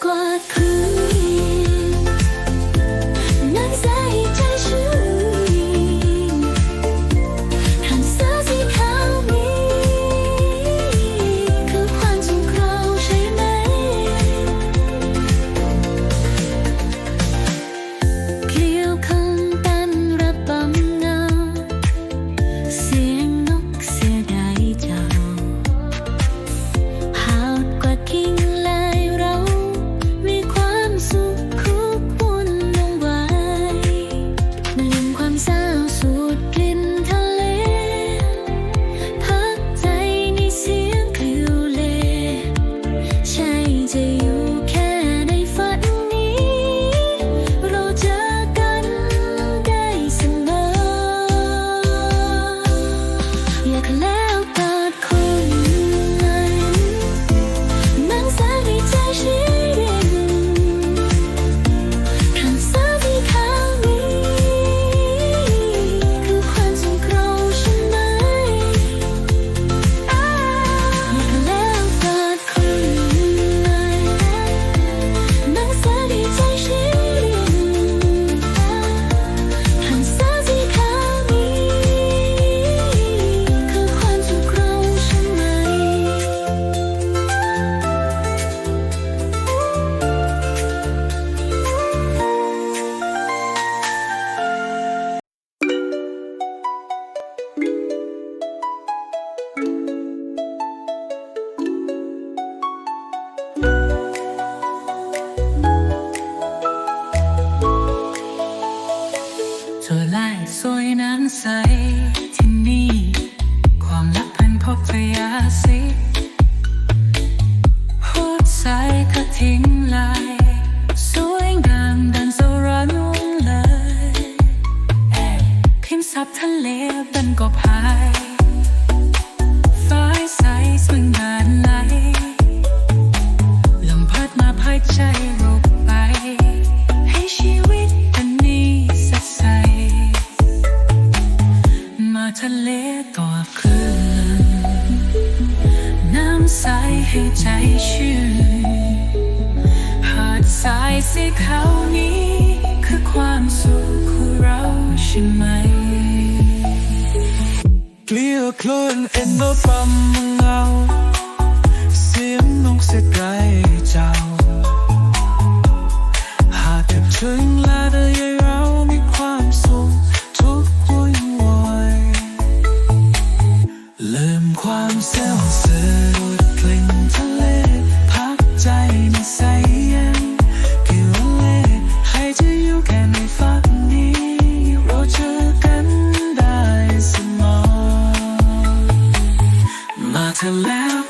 quá khứ ทิ้งลายสวยงามดันโซรุนเลยพิมสับทะเลดันก็พาย สีขาวนี้คือความสุขของเราใช่ไหม เกลียกล่เอ็นเบร์ปั๊มเงาเสียงนกเสียไกลเจ้า หากเก็บถึงลาได้เรามีความสุขทุกวุ่นวายลืมความเศร้าเสียกลิ่นทะเลพักใจไม่ใส่ not to laugh